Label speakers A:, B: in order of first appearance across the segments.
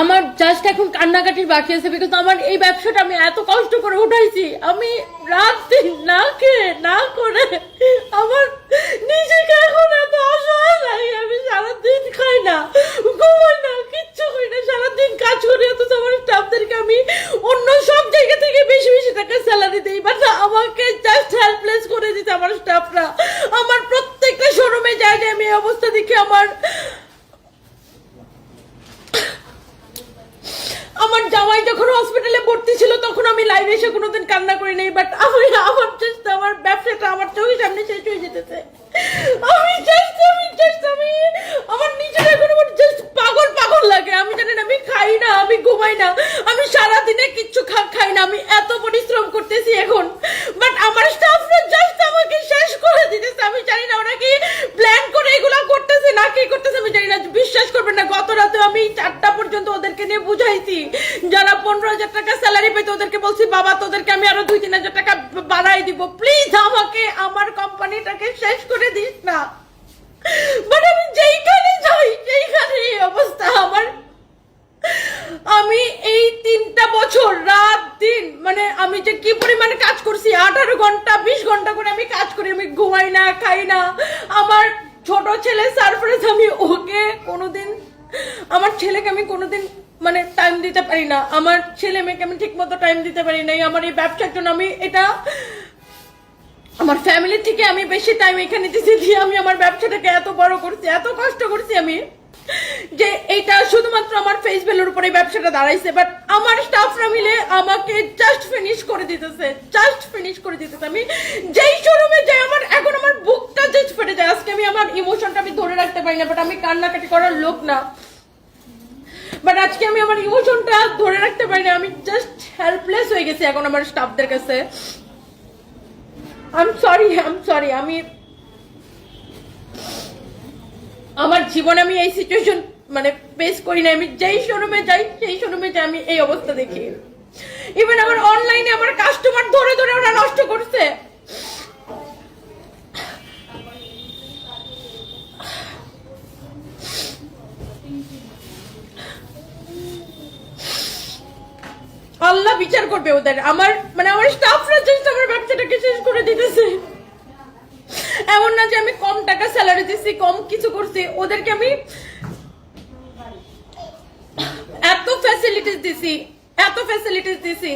A: আমার জাস্ট এখন কান্নাকাটির বাকি আছে বিকজ আমার এই ব্যবসাটা আমি এত কষ্ট করে উঠাইছি। আমি রাত দিন না খেয়ে, না করে আমার নিজেকে এখন এত অসহায় লাগে, আমি সারাদিন খাই না, ঘুমাই না, কিচ্ছু খাই না, সারাদিন কাজ করি, অথচ আমার স্টাফদেরকে আমি অন্য সব জায়গা থেকে বেশি বেশি টাকা স্যালারি দিই বাট আমাকে জাস্ট হেল্পলেস করে দিতে আমার স্টাফরা আমার প্রত্যেকটা শোরুমে যায় যে আমি এই অবস্থা দেখে আমার জামাই যখন হসপিটালে ভর্তি ছিল, তখন আমি লাইভে এসে কোনোদিন কান্না করি নাই বাট আমি আমার চেষ্টা আমার ব্যবসাটা আমার চোখের সামনে শেষ হয়ে যেতেছে। আমি জাস্ট আমি চেষ্টা আমি আমার নিজের এখন আমার জাস্ট পাগল পাগল লাগে। আমি জানি না আমি খাই না, আমি ঘুমাই না, আমি সারাদিনে কিচ্ছু খাই না, আমি এত পরিশ্রম করতেছি এখন বাট আমার স্টাফরা জাস্ট আমাকে শেষ করে দিতেছে আমি জানি না ওরা কি প্ল্যান করে এগুলা জানি না, বিশ্বাস করবেন না, গত আমি চারটা পর্যন্ত ওদেরকে নিয়ে বুঝাইছি। যারা পনেরো হাজার টাকা স্যালারি পেতে ওদেরকে বলছি, বাবা, তোদেরকে আমি আরও দুই তিন হাজার টাকা বাড়াই দিব। প্লিজ আমাকে আমার কোম্পানিটাকে শেষ করে দিস না। বাট আমি যেইখানে যাই সেইখানে অবস্থা আমার। আমি এই তিনটা বছর, রাত, দিন মানে আমি যে কি পরিমাণে কাজ করছি, আঠারো ঘণ্টা, বিশ ঘণ্টা করে আমি কাজ করি, আমি ঘুমাই না, খাই না। আমার ছোট ছেলে সারপ্রাইজ আমি ওকে কোনোদিন, আমার ছেলেকে আমি কোনোদিন মানে টাইম দিতে পারি না। আমার ছেলে মেয়েকে আমি ঠিক মতো টাইম দিতে পারি নাই। আমার এই ব্যবসার জন্য আমি এটা, আমার ফ্যামিলি থেকে আমি বেশি টাইম এখানে দিয়েছি দিয়ে আমি আমার ব্যবসাটাকে এত বড় করছি, এত কষ্ট করছি আমি যে এটা শুধুমাত্র আমার ফেস ভ্যালুর উপরে ব্যবসাটা দাঁড়াইছে। বাট আমার স্টাফরা মিলে আমাকে জাস্ট ফিনিশ করে দিতেছে জাস্ট ফিনিশ করে দিতেছে। আমি যেই শোরুমে যাই, আমার, এখন আমার বুকটা জাস্ট ফেটে যায় আজকে আমি আমার ইমোশনটা আমি ধরে রাখতে পারি না বাট আমি কান্নাকাটি করার লোক না। বাট আজকে আমি আমার ইমোশনটা ধরে রাখতে পারি না, আমি জাস্ট হেল্পলেস হয়ে গেছি এখন আমার স্টাফদের কাছে। I am sorry I am sorry আমি আমার জীবনে আমি এই সিচুয়েশন মানে ফেস করি না আমি যেই শোরুমে যাই, সেই শোরুমে যাই, আমি এই অবস্থা দেখি। ইভেন আমার অনলাইনে আমার কাস্টমার ধরে ধরে ওরা নষ্ট করছে। করবে ওদের। আমার মানে আমার স্টাফরা জাস্ট আমার ব্যবসাটাকে শেষ করে দিতেছে। এমন না যে আমি কম টাকা স্যালারি দিচ্ছি কম কিছু করছি। ওদেরকে আমি এত ফ্যাসিলিটিস দিছি, এত ফ্যাসিলিটিস দিছি।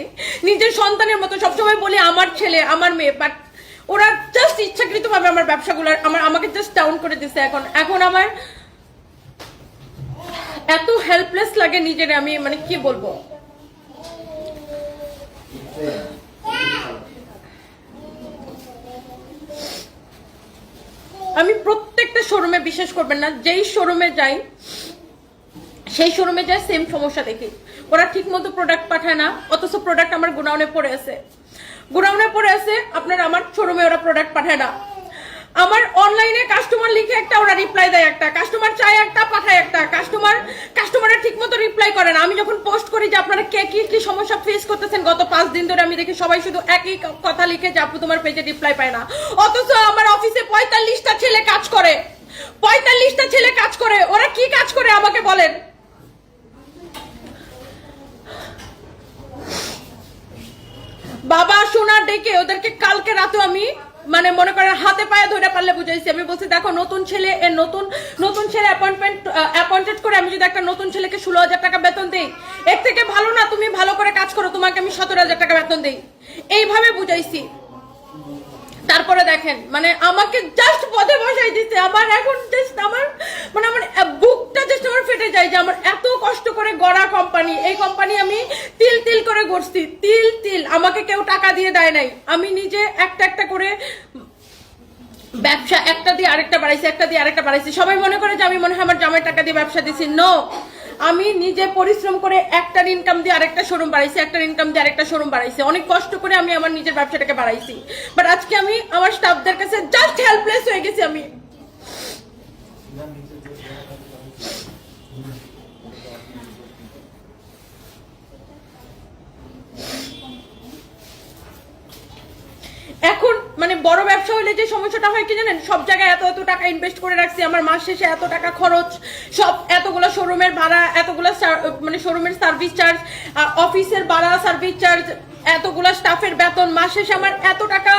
A: নিজের সন্তানের মতো সবসময় বলি আমার ছেলে, আমার মেয়ে বাট ওরা জাস্ট ইচ্ছাকৃত ভাবে আমার ব্যবসাগুলো, আমার, আমাকে জাস্ট ডাউন করে দিছে এখন। এখন আমার এত হেল্পলেস লাগে নিজের, আমি মানে কি বলব? আমি প্রত্যেকটা শোরুমে বিশ্বাস করবেন না, যেই শোরুমে যাই, সেই শোরুমে যাই সেম সমস্যা দেখি। ওরা ঠিক মতো প্রোডাক্ট পাঠায় না, অথচ প্রোডাক্ট আমার গোডাউনে পড়ে আছে। গোডাউনে পড়ে আছে, আপনার আমার শোরুমে ওরা প্রোডাক্ট পাঠায় না। আমার অনলাইনে কাস্টমার লিখে একটা ওরা রিপ্লাই দেয় একটা। কাস্টমার চায় একটা, পাঠায় একটা। কাস্টমার কাস্টমারের ঠিক মতো রিপ্লাই করে না। আমি যখন পোস্ট করি যে আপনারা কে কি কি সমস্যা ফেস করতেছেন, গত পাঁচ দিন ধরে আমি দেখি সবাই শুধু একই কথা লিখে যে আপু তোমার পেজে রিপ্লাই পায় না। অথচ আমার অফিসে পঁয়তাল্লিশটা ছেলে কাজ করে। পঁয়তাল্লিশটা ছেলে কাজ করে। ওরা কি কাজ করে আমাকে বলেন? বাবা, সোনা ডেকে ওদেরকে কালকে রাতে আমি মানে মনে করেন হাতে পায়ে ধরে পারলে বুঝাইছি। আমি বলছি, দেখো, নতুন ছেলে এর নতুন নতুন ছেলে অ্যাপয়েন্টমেন্ট অ্যাপয়েন্টেড করে আমি যদি একটা নতুন ছেলেকে ষোলো হাজার টাকা বেতন দিই, এর থেকে ভালো না, তুমি ভালো করে কাজ করো, তোমাকে আমি সতেরো হাজার টাকা বেতন দিই। এইভাবে বুঝাইছি। তারপরে দেখেন মানে আমাকে জাস্ট পদে বসাই দিতে আমার এখন জাস্ট আমার মানে আমার বুকটা জাস্ট আমার ফেটে যায় যে আমার এত কষ্ট করে গড়া কোম্পানি এই কোম্পানি আমি তিল তিল করে গড়ছি তিল তিল। আমাকে কেউ টাকা দিয়ে দেয় নাই। আমি নিজে একটা একটা করে ব্যবসা একটা দিয়ে আরেকটা বাড়াইছি, একটা দিয়ে আরেকটা বাড়াইছি। সবাই মনে করে যে আমি মনে হয় আমার জামাই টাকা দিয়ে ব্যবসা দিছি। নো আমি নিজে পরিশ্রম করে একটার ইনকাম দিয়ে আরেকটা শোরুম বাড়াইছি, একটার ইনকাম দিয়ে আরেকটা শোরুম বাড়াইছি। অনেক কষ্ট করে আমি আমার নিজের ব্যবসাটাকে বাড়াইছি। বাট আজকে আমি আমার স্টাফদের কাছে জাস্ট হেল্পলেস হয়ে গেছি আমি এখন মানে বড় ব্যবসা হলে যে সমস্যাটা হয় কি জানেন? সব জায়গায় এত এত টাকা ইনভেস্ট করে রাখছি, আমার মাস শেষে এত টাকা খরচ, সব এতগুলো শোরুমের ভাড়া, এতগুলো মানে শোরুমের সার্ভিস চার্জ অফিসের ভাড়া সার্ভিস চার্জ এতগুলো স্টাফের বেতন, মাস শেষে আমার এত টাকা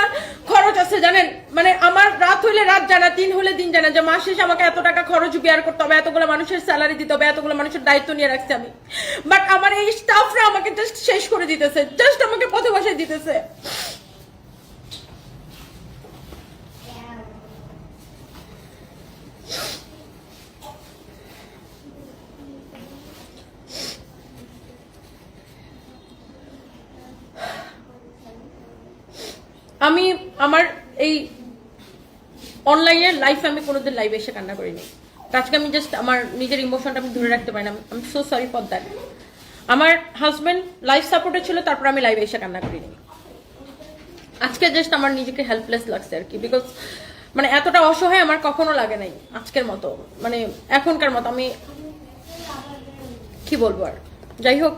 A: খরচ আছে জানেন? মানে আমার রাত হলে রাত জানা দিন হলে দিন জানা যে মাস শেষে আমাকে এত টাকা খরচ বিয়ার করতে হবে, এতগুলো মানুষের স্যালারি দিতে হবে, এতগুলো মানুষের দায়িত্ব নিয়ে রাখছি আমি। বাট আমার এই স্টাফরা আমাকে জাস্ট শেষ করে দিতেছে জাস্ট আমাকে পথে বসায় দিতেছে। আমি আমার এই অনলাইনের লাইফে আমি কোনোদিন লাইভে এসে কান্না করিনি। আজকে আমি জাস্ট আমার নিজের ইমোশনটা আমি ধরে রাখতে পারি না। আমি সো সরি ফর দ্যাট আমার হাজব্যান্ড লাইফ সাপোর্টে ছিল, তারপর আমি লাইভে এসে কান্না করিনি। আজকে জাস্ট আমার নিজেকে হেল্পলেস লাগছে আর কি। বিকজ মানে এতটা অসহায় আমার কখনো লাগে নাই আজকের মতো। মানে এখনকার মতো আমি কি বলব আর? যাই হোক।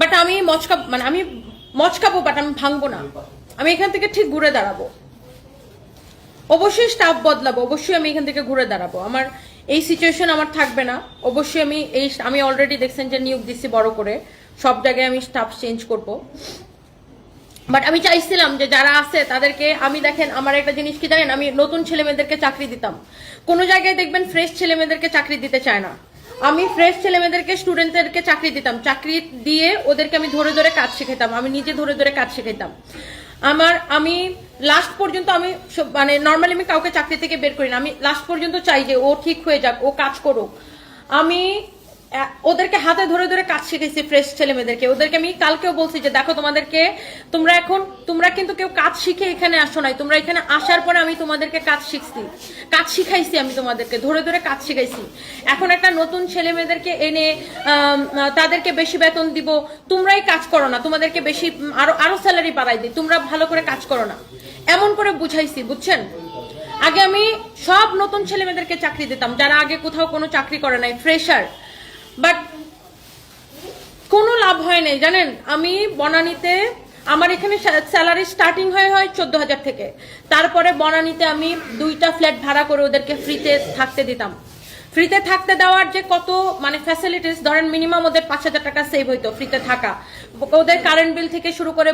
A: বাট আমি মচকা মানে আমি মচকাবো বাট আমি ভাঙবো না। আমি এখান থেকে ঠিক ঘুরে দাঁড়াবো। অবশ্যই স্টাফ বদলাবো, অবশ্যই আমি এখান থেকে ঘুরে দাঁড়াবো। আমার এই সিচুয়েশন আমার থাকবে না। অবশ্যই আমি এই, আমি অলরেডি দেখছেন যে নিয়োগ দিচ্ছি বড় করে। সব জায়গায় আমি স্টাফ চেঞ্জ করব। বাট আমি চাইছিলাম যে যারা আছে, তাদেরকে আমি দেখেন, আমার একটা জিনিস কি জানেন? আমি নতুন ছেলে মেয়েদেরকে চাকরি দিতাম। কোনো জায়গায় দেখবেন ফ্রেশ ছেলে মেয়েদেরকে চাকরি দিতে চায় না। আমি ফ্রেশ ছেলে মেয়েদেরকে স্টুডেন্টদেরকে চাকরি দিতাম। চাকরি দিয়ে ওদেরকে আমি ধরে ধরে কাজ শেখাতাম আমি নিজে ধরে ধরে কাজ শেখাতাম আমার, আমি লাস্ট পর্যন্ত আমি মানে নর্মালি আমি কাউকে চাকরি থেকে বের করি না। আমি লাস্ট পর্যন্ত চাই যে ও ঠিক হয়ে যাক, ও কাজ করুক। আমি ওদেরকে হাতে ধরে ধরে কাজ শিখেছি ফ্রেশ ছেলে মেয়েদেরকে ওদেরকে আমি কালকেও বলছি যে, দেখো তোমাদেরকে, তোমরা এখন, তোমরা কিন্তু কেউ কাজ শিখে এখানে আসো নাই। তোমরা এখানে আসার পরে আমি তোমাদেরকে কাজ শিখছি। কাজ শিখাইছি আমি তোমাদেরকে, ধরে ধরে কাজ শিখাইছি। এখন একটা নতুন ছেলে মেয়েদেরকে এনে তাদেরকে বেশি বেতন দিব। তোমরাই কাজ করো না, তোমাদেরকে বেশি, আরও আরও স্যালারি বাড়াই দিই। তোমরা ভালো করে কাজ করো না। এমন করে বুঝাইছি, বুঝছেন? আগে আমি সব নতুন ছেলে মেয়েদেরকে চাকরি দিতাম, যারা আগে কোথাও কোনো চাকরি করে নাই ফ্রেশার বাট কোনো লাভ হয় নাই, জানেন? আমি বনানীতে, আমার এখানে স্যালারি স্টার্টিং হয় হয় চোদ্দ হাজার থেকে। তারপরে বনানীতে আমি দুইটা ফ্ল্যাট ভাড়া করে ওদেরকে ফ্রিতে থাকতে দিতাম। ফ্রিতে থাকতে দেওয়ার যে কত মানে ফ্যাসিলিটিস ধরেন মিনিমাম ওদের পাঁচ হাজার টাকা সেভ হইতো ফ্রিতে থাকা। ওদের কারেন্ট বিল থেকে শুরু করে